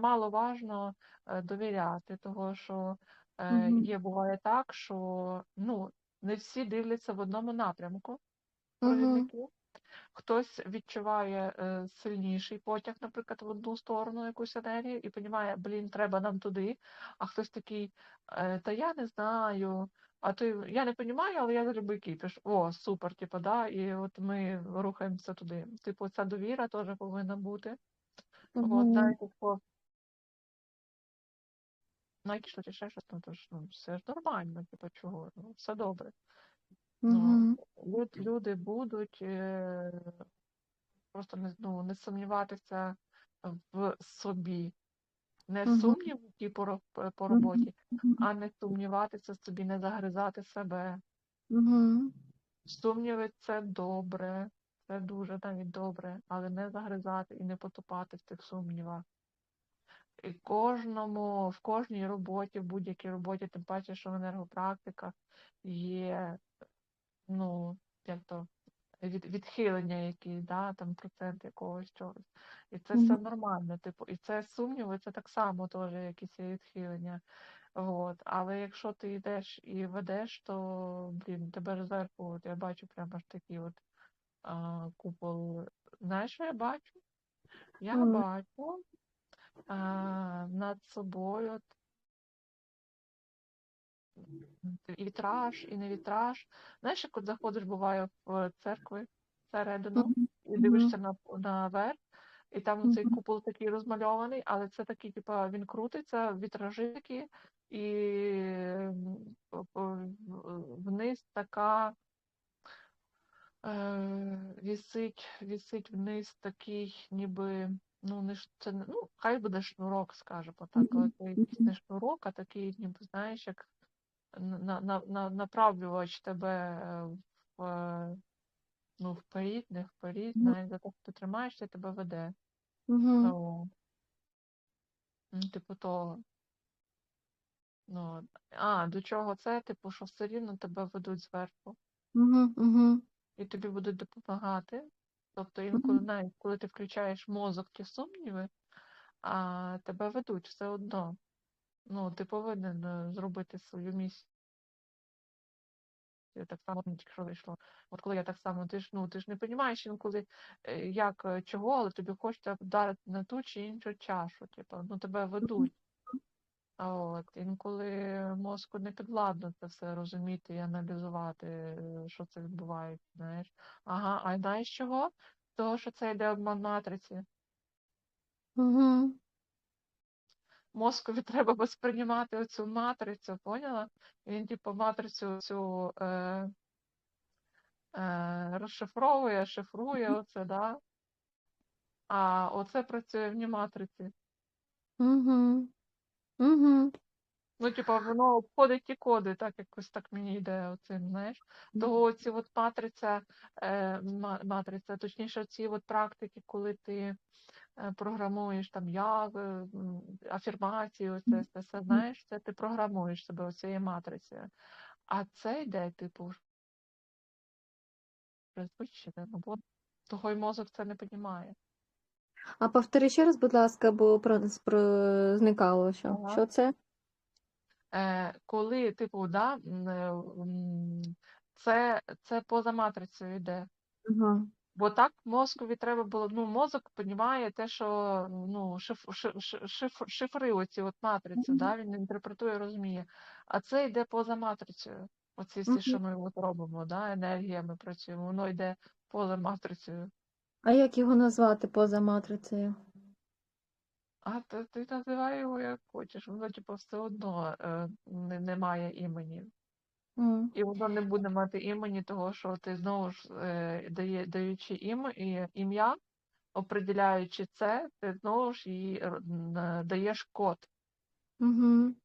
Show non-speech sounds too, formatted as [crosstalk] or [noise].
немаловажно е, довіряти, того що Мгм. є буває так, що ну, не всі дивляться в одному напрямку Мгм. провідників. Хтось відчуває е, сильніший потяг, наприклад, в одну сторону якусь енергію, і розуміє, блін, треба нам туди. А хтось такий, е, та я не знаю, а ти я не розумію, але я люблю кіпіш. О, супер, типу, да, і от ми рухаємося туди. Типу, ця довіра теж повинна бути. От, навіть якщо що чи ще щось, ну то ж ну, все ж нормально, типу, чого, ну, все добре. Ну, Мгм. люд, люди будуть е, просто не, ну, не сумніватися в собі. Не Мгм. сумнів ті по, по- по Мгм. роботі, а не сумніватися в собі, не загризати себе. Мгм. Сумніви це добре, це дуже навіть добре, але не загризати і не потопати в тих сумнівах. І кожному, в кожній роботі, в будь-якій роботі, тим паче, що в енергопрактиках є, ну, як то, від, відхилення якісь, да, там процент якогось чогось. І це все Мгм. нормально, типу, і це сумніви, це так само теж якісь є відхилення. От. Але якщо ти йдеш і ведеш, то, блін, тебе зверху, от я бачу прямо ж такий от а, купол. Знаєш, що я бачу? Я Мгм. бачу а, над собою. І вітраж, і не вітраж. Знаєш, як от заходиш, буває в церкви всередину і дивишся на, наверх, і там цей купол такий розмальований, але це такий, типа, він крутиться, вітражі такі, і в- вниз така е, вісить, вісить вниз такий, ніби, ну, не це, не- ну, хай буде шнурок, скажемо так, але це якийсь не шнурок, а такий, ніби, знаєш, як на, на, на, направлювач тебе е, в, е, ну, вперед, не вперед, навіть за те, що ти тримаєшся, тебе веде. О, ну, типу того. Ну, а, до чого це? Типу, що все рівно тебе ведуть зверху. Мгм. Мгм. і тобі будуть допомагати. Тобто інколи навіть коли ти включаєш мозок ті сумніви, а тебе ведуть все одно. Ну, ти повинен е, зробити свою місію. Так само тільки що вийшло. От коли я так само, ти ж ну ти ж не розумієш інколи, е, як е, чого, але тобі хочеться вдарити на ту чи іншу чашу. Типу, ну тебе ведуть. От інколи мозку не підвладно це все розуміти і аналізувати, е, що це відбувається, знаєш. Ага, а знаєш чого? Того, що це йде обман матриці. Мгм. Мозкові [laughs] треба восприймати оцю матрицю, поняла? Він, типу, матрицю цю е, е, розшифровує, шифрує оце, да? А оце працює в матриці. Мгм. Мгм. Ну, типа, воно обходить ті коди, так якось так мені йде оцим, знаєш. Того ці от матриця, е, ма- матриця, точніше, ці от практики, коли ти е, програмуєш там як, е, м, афірмації, оце все, все, знаєш, це ти програмуєш себе оцією матрицею. А це йде, типу, вже ну, бо того й мозок це не розуміє. А повтори ще раз, будь ласка, бо про, про... зникало що. Ага. Що це? Е, коли, типу, да, м, е, м, це, це поза матрицею йде. Ага. Бо так мозкові треба було, ну, мозок розуміє те, що ну, шиф, шиф, шиф, шифри оці от матрицю, да, він інтерпретує, розуміє. А це йде поза матрицею. Оці всі, Мгм. що ми от робимо, да, енергіями працюємо, воно йде поза матрицею. А як його назвати поза матрицею? А ти, ти називай його як хочеш, воно типу все одно е, не, не має імені. М. І воно не буде мати імені, того що ти знову ж е, дає, даючи ім, ім'я, определяючи це, ти знову ж їй р- даєш код. Мгм.